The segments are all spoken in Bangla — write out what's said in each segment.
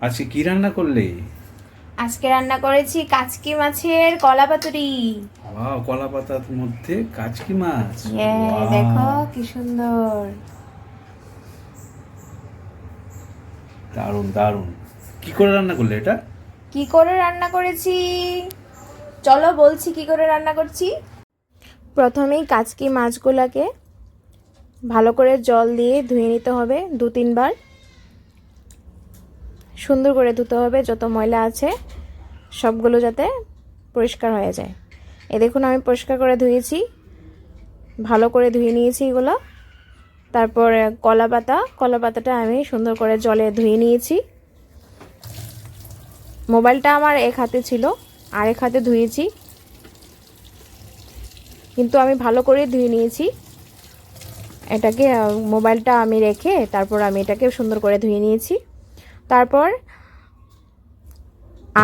আজকে কি রান্না করলে? আজকে রান্না করেছি কাচকি মাছের কলা পাতুরি ওয়াও কলা পাতার মধ্যে কাচকি মাছ! দেখো কি সুন্দর। দারুণ দারুণ। কি করে রান্না করলে এটা? কি করে রান্না করেছি? চলো বলছি কি করে রান্না করছি। প্রথমেই কাচকি মাছগুলোকে ভালো করে জল দিয়ে ধুয়ে নিতে হবে দু তিনবার সুন্দর করে ধুতে হবে, যত ময়লা আছে সবগুলো যাতে পরিষ্কার হয়ে যায়। এ দেখুন, আমি পরিষ্কার করে ধুয়েছি, ভালো করে ধুয়ে নিয়েছি এগুলো। তারপর কলা পাতা, কলা পাতাটা আমি সুন্দর করে জলে ধুয়ে নিয়েছি। মোবাইলটা আমার এক হাতে ছিল আর এক হাতে ধুয়েছি। কিন্তু আমি ভালো করে ধুয়ে নিয়েছি। এটাকে মোবাইলটা আমি রেখে তারপর আমি এটাকে সুন্দর করে ধুয়ে নিয়েছি। তারপর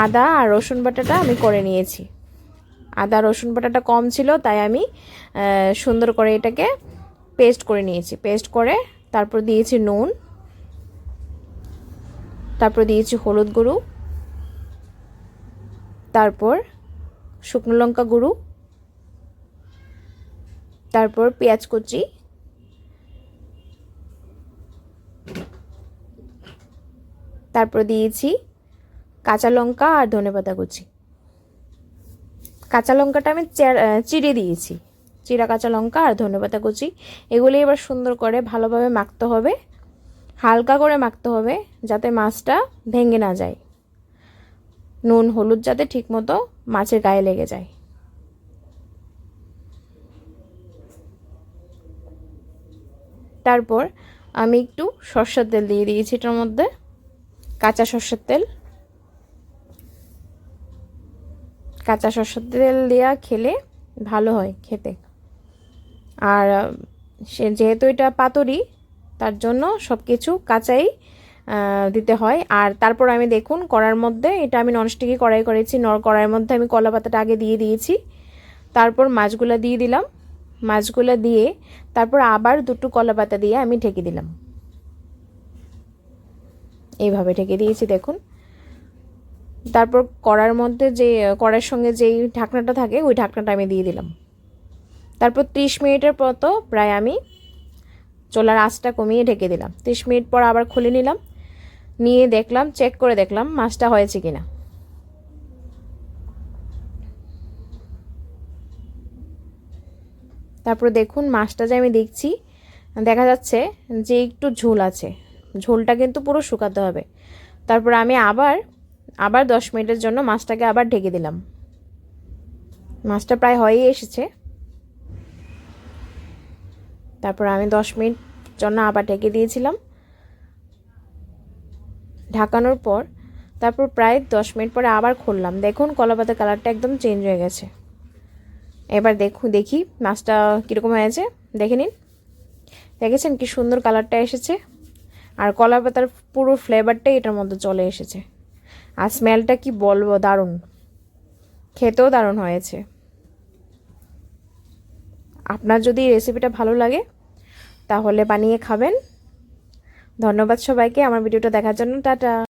আদা আর রসুন বাটাটা আমি করে নিয়েছি। আদা, রসুন বাটাটা কম ছিল, তাই আমি সুন্দর করে এটাকে পেস্ট করে নিয়েছি। পেস্ট করে তারপর দিয়েছি নুন, তারপর দিয়েছি হলুদ গুঁড়ো, তারপর শুকনো লঙ্কা গুঁড়ো, তারপর পেঁয়াজ কুচি তারপর দিয়েছি কাঁচা লঙ্কা আর ধনেপাতা কুচি। কাঁচা লঙ্কাটা আমি চিড়ে দিয়েছি। চিরা কাঁচা লঙ্কা আর ধনেপাতা কুচি এগুলি এবার সুন্দর করে ভালোভাবে মাখতে হবে, হালকা করে মাখতে হবে যাতে মাছটা ভেঙে না যায়। নুন, হলুদ যাতে ঠিকমতো মাছের গায়ে লেগে যায়। তারপর আমি একটু সর্ষের তেল দিয়ে দিয়েছি এটার মধ্যে। কাঁচা সর্ষের তেল। কাঁচা সর্ষের তেল দেওয়া খেলে ভালো হয় খেতে। আর সে যেহেতু এটা পাতুরি, তার জন্য সব কিছু কাঁচাই দিতে হয়। আর তারপর আমি দেখুন, কড়ার মধ্যে এটা আমি ননস্টিকি কড়াই করেছি, নর, কড়াইয়ের মধ্যে আমি কলা পাতাটা আগে দিয়ে দিয়েছি। তারপর মাছগুলো দিয়ে দিলাম। মাছগুলো দিয়ে তারপর আবার দুটো কলা পাতা দিয়ে আমি ঢেকে দিলাম। এইভাবে ঢেকে দিয়েছি, দেখুন। তারপর কড়ার মধ্যে যে, কড়ার সঙ্গে যেই ঢাকনাটা থাকে, ওই ঢাকনাটা আমি দিয়ে দিলাম। তারপর ত্রিশ মিনিটের মতো প্রায় আমি চোলার আঁচটা কমিয়ে ঢেকে দিলাম। ত্রিশ মিনিট পর আবার খুলে নিলাম। নিয়ে দেখলাম, চেক করে দেখলাম মাছটা হয়েছে কিনা। তারপর দেখুন মাছটা যে আমি দেখছি, দেখা যাচ্ছে যে একটু ঝোল আছে। ঝোলটা কিন্তু পুরো শুকাতে হবে। তারপর আমি আবার আবার দশ মিনিটের জন্য মাছটাকে আবার ঢেকে দিলাম। মাছটা প্রায় হয়েই এসেছে। তারপর আমি দশ মিনিট জন্য আবার ঢেকে দিয়েছিলাম। ঢাকানোর পর, তারপর প্রায় দশ মিনিট পরে আবার খুললাম। দেখুন কলাপাতার কালারটা একদম চেঞ্জ হয়ে গেছে। এবার দেখুন দেখি মাছটা কীরকম হয়েছে। দেখে নিন। দেখেছেন কি সুন্দর কালারটা এসেছে? আর কলা পাতার পুরো ফ্লেভারটাই এটার মধ্যে চলে এসেছে। আর স্মেলটা কি বলব? দারুণ। খেতেও দারুণ হয়েছে। আপনার যদি রেসিপিটা ভালো লাগে, তাহলে বানিয়ে খাবেন। ধন্যবাদ সবাইকে। আমার ভিডিওটা দেখার জন্য। টাটা।